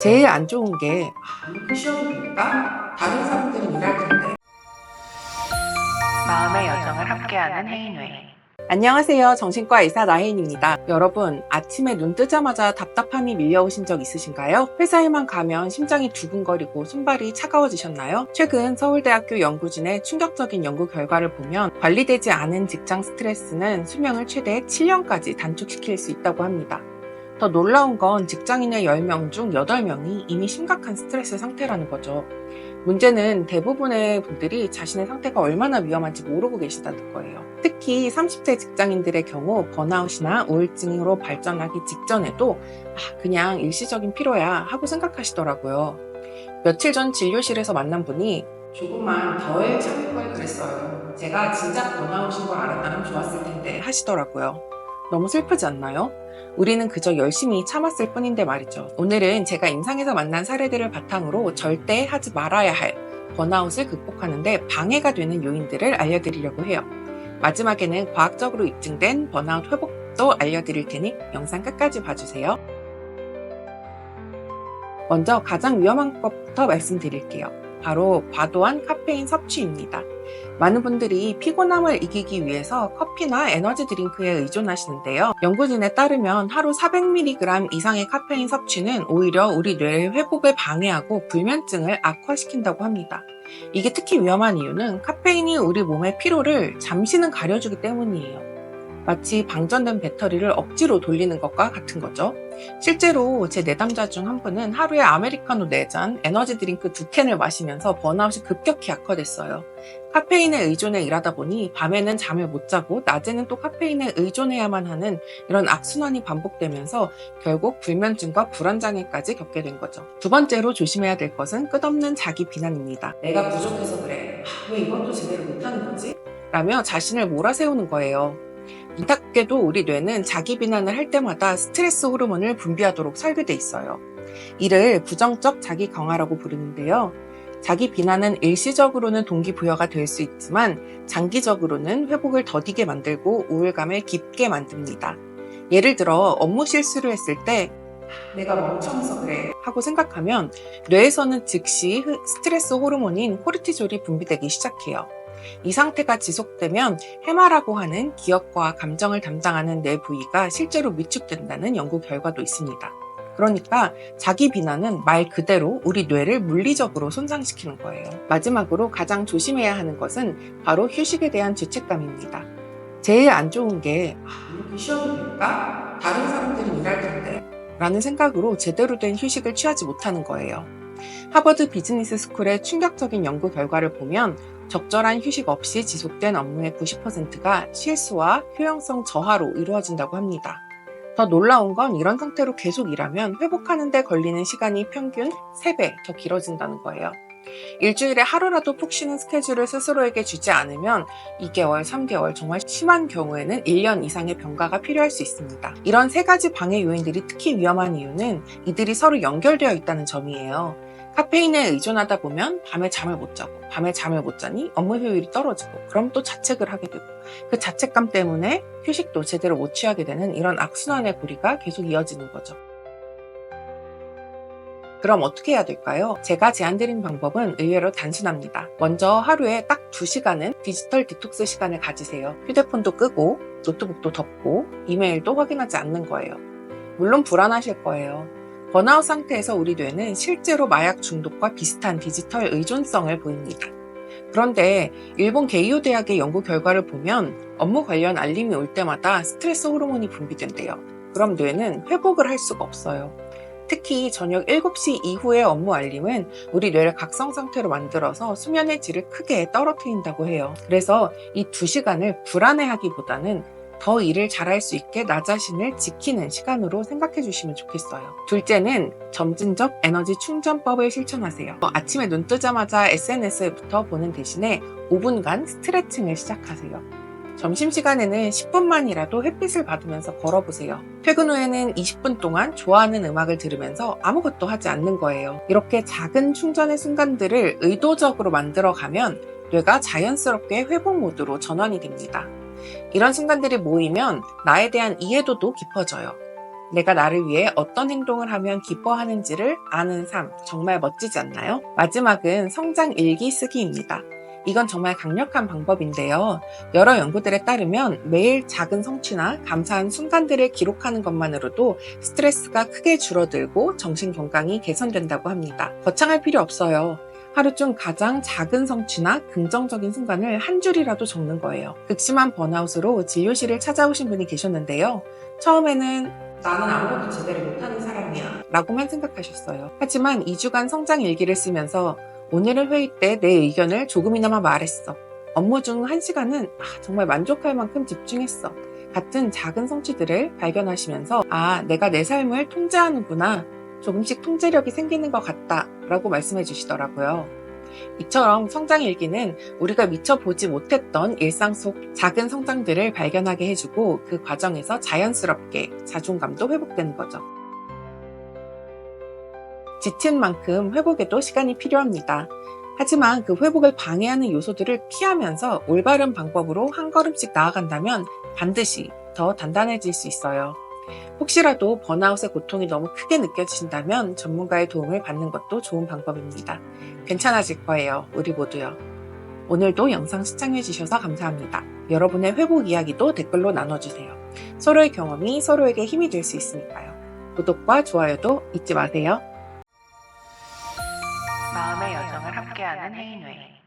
제일 안 좋은 게 아, 이렇게 쉬어도 될까? 다른 사람들은 일할 텐데. 마음의 여정을 함께하는 헤이누이. 안녕하세요. 정신과 의사 나혜인입니다. 여러분, 아침에 눈 뜨자마자 답답함이 밀려오신 적 있으신가요? 회사에만 가면 심장이 두근거리고 손발이 차가워지셨나요? 최근 서울대학교 연구진의 충격적인 연구 결과를 보면 관리되지 않은 직장 스트레스는 수명을 최대 7년까지 단축시킬 수 있다고 합니다. 더 놀라운 건 직장인의 10명 중 8명이 이미 심각한 스트레스 상태라는 거죠. 문제는 대부분의 분들이 자신의 상태가 얼마나 위험한지 모르고 계시다는 거예요. 특히 30대 직장인들의 경우 번아웃이나 우울증으로 발전하기 직전에도 아, 그냥 일시적인 피로야 하고 생각하시더라고요. 며칠 전 진료실에서 만난 분이 조금만 덜 참을 걸 그랬어요. 제가 진짜 번아웃인 걸 알았다면 좋았을 텐데 하시더라고요. 너무 슬프지 않나요? 우리는 그저 열심히 참았을 뿐인데 말이죠. 오늘은 제가 임상에서 만난 사례들을 바탕으로 절대 하지 말아야 할 번아웃을 극복하는데 방해가 되는 요인들을 알려드리려고 해요. 마지막에는 과학적으로 입증된 번아웃 회복도 알려드릴 테니 영상 끝까지 봐주세요. 먼저 가장 위험한 것부터 말씀드릴게요. 바로 과도한 카페인 섭취입니다. 많은 분들이 피곤함을 이기기 위해서 커피나 에너지 드링크에 의존하시는데요. 연구진에 따르면 하루 400mg 이상의 카페인 섭취는 오히려 우리 뇌의 회복을 방해하고 불면증을 악화시킨다고 합니다. 이게 특히 위험한 이유는 카페인이 우리 몸의 피로를 잠시는 가려주기 때문이에요. 마치 방전된 배터리를 억지로 돌리는 것과 같은 거죠. 실제로 제 내담자 중 한 분은 하루에 아메리카노 4잔, 에너지 드링크 2캔을 마시면서 번아웃이 급격히 악화됐어요. 카페인에 의존해 일하다 보니 밤에는 잠을 못 자고 낮에는 또 카페인에 의존해야만 하는 이런 악순환이 반복되면서 결국 불면증과 불안장애까지 겪게 된 거죠. 두 번째로 조심해야 될 것은 끝없는 자기 비난입니다. 내가 부족해서 그래. 아, 왜 이것도 제대로 못하는 거지? 라며 자신을 몰아세우는 거예요. 안타깝게도 우리 뇌는 자기 비난을 할 때마다 스트레스 호르몬을 분비하도록 설계돼 있어요. 이를 부정적 자기 강화라고 부르는데요. 자기 비난은 일시적으로는 동기부여가 될 수 있지만 장기적으로는 회복을 더디게 만들고 우울감을 깊게 만듭니다. 예를 들어 업무 실수를 했을 때 내가 멍청해서 그래 하고 생각하면 뇌에서는 즉시 스트레스 호르몬인 코르티졸이 분비되기 시작해요. 이 상태가 지속되면 해마라고 하는 기억과 감정을 담당하는 뇌 부위가 실제로 위축된다는 연구 결과도 있습니다. 그러니까 자기 비난은 말 그대로 우리 뇌를 물리적으로 손상시키는 거예요. 마지막으로 가장 조심해야 하는 것은 바로 휴식에 대한 죄책감입니다. 제일 안 좋은 게 아, 이렇게 쉬어도 될까? 다른 사람들은 일할 텐데 라는 생각으로 제대로 된 휴식을 취하지 못하는 거예요. 하버드 비즈니스 스쿨의 충격적인 연구 결과를 보면 적절한 휴식 없이 지속된 업무의 90%가 실수와 효용성 저하로 이루어진다고 합니다. 더 놀라운 건 이런 상태로 계속 일하면 회복하는 데 걸리는 시간이 평균 3배 더 길어진다는 거예요. 일주일에 하루라도 푹 쉬는 스케줄을 스스로에게 주지 않으면 2개월, 3개월, 정말 심한 경우에는 1년 이상의 병가가 필요할 수 있습니다. 이런 세 가지 방해 요인들이 특히 위험한 이유는 이들이 서로 연결되어 있다는 점이에요. 카페인에 의존하다 보면 밤에 잠을 못 자고 밤에 잠을 못 자니 업무 효율이 떨어지고 그럼 또 자책을 하게 되고 그 자책감 때문에 휴식도 제대로 못 취하게 되는 이런 악순환의 고리가 계속 이어지는 거죠. 그럼 어떻게 해야 될까요? 제가 제안드린 방법은 의외로 단순합니다. 먼저 하루에 딱 2시간은 디지털 디톡스 시간을 가지세요. 휴대폰도 끄고 노트북도 덮고 이메일도 확인하지 않는 거예요. 물론 불안하실 거예요. 번아웃 상태에서 우리 뇌는 실제로 마약 중독과 비슷한 디지털 의존성을 보입니다. 그런데 일본 게이오 대학의 연구 결과를 보면 업무 관련 알림이 올 때마다 스트레스 호르몬이 분비된대요. 그럼 뇌는 회복을 할 수가 없어요. 특히 저녁 7시 이후의 업무 알림은 우리 뇌를 각성 상태로 만들어서 수면의 질을 크게 떨어뜨린다고 해요. 그래서 이 두 시간을 불안해하기보다는 더 일을 잘할 수 있게 나 자신을 지키는 시간으로 생각해 주시면 좋겠어요. 둘째는 점진적 에너지 충전법을 실천하세요. 어, 아침에 눈 뜨자마자 SNS부터 보는 대신에 5분간 스트레칭을 시작하세요. 점심시간에는 10분만이라도 햇빛을 받으면서 걸어보세요. 퇴근 후에는 20분 동안 좋아하는 음악을 들으면서 아무것도 하지 않는 거예요. 이렇게 작은 충전의 순간들을 의도적으로 만들어가면 뇌가 자연스럽게 회복 모드로 전환이 됩니다. 이런 순간들이 모이면 나에 대한 이해도도 깊어져요. 내가 나를 위해 어떤 행동을 하면 기뻐하는지를 아는 삶, 정말 멋지지 않나요? 마지막은 성장 일기 쓰기입니다. 이건 정말 강력한 방법인데요. 여러 연구들에 따르면 매일 작은 성취나 감사한 순간들을 기록하는 것만으로도 스트레스가 크게 줄어들고 정신 건강이 개선된다고 합니다. 거창할 필요 없어요. 하루 중 가장 작은 성취나 긍정적인 순간을 한 줄이라도 적는 거예요. 극심한 번아웃으로 진료실을 찾아오신 분이 계셨는데요. 처음에는 나는 아무것도 제대로 못하는 사람이야 라고만 생각하셨어요. 하지만 2주간 성장 일기를 쓰면서 오늘은 회의 때 내 의견을 조금이나마 말했어. 업무 중 1시간은 정말 만족할 만큼 집중했어. 같은 작은 성취들을 발견하시면서 아, 내가 내 삶을 통제하는구나. 조금씩 통제력이 생기는 것 같다. 라고 말씀해 주시더라고요. 이처럼 성장 일기는 우리가 미처 보지 못했던 일상 속 작은 성장들을 발견하게 해주고 그 과정에서 자연스럽게 자존감도 회복되는 거죠. 지친 만큼 회복에도 시간이 필요합니다. 하지만 그 회복을 방해하는 요소들을 피하면서 올바른 방법으로 한 걸음씩 나아간다면 반드시 더 단단해질 수 있어요. 혹시라도 번아웃의 고통이 너무 크게 느껴지신다면 전문가의 도움을 받는 것도 좋은 방법입니다. 괜찮아질 거예요. 우리 모두요. 오늘도 영상 시청해주셔서 감사합니다. 여러분의 회복 이야기도 댓글로 나눠주세요. 서로의 경험이 서로에게 힘이 될 수 있으니까요. 구독과 좋아요도 잊지 마세요. 마음의 여정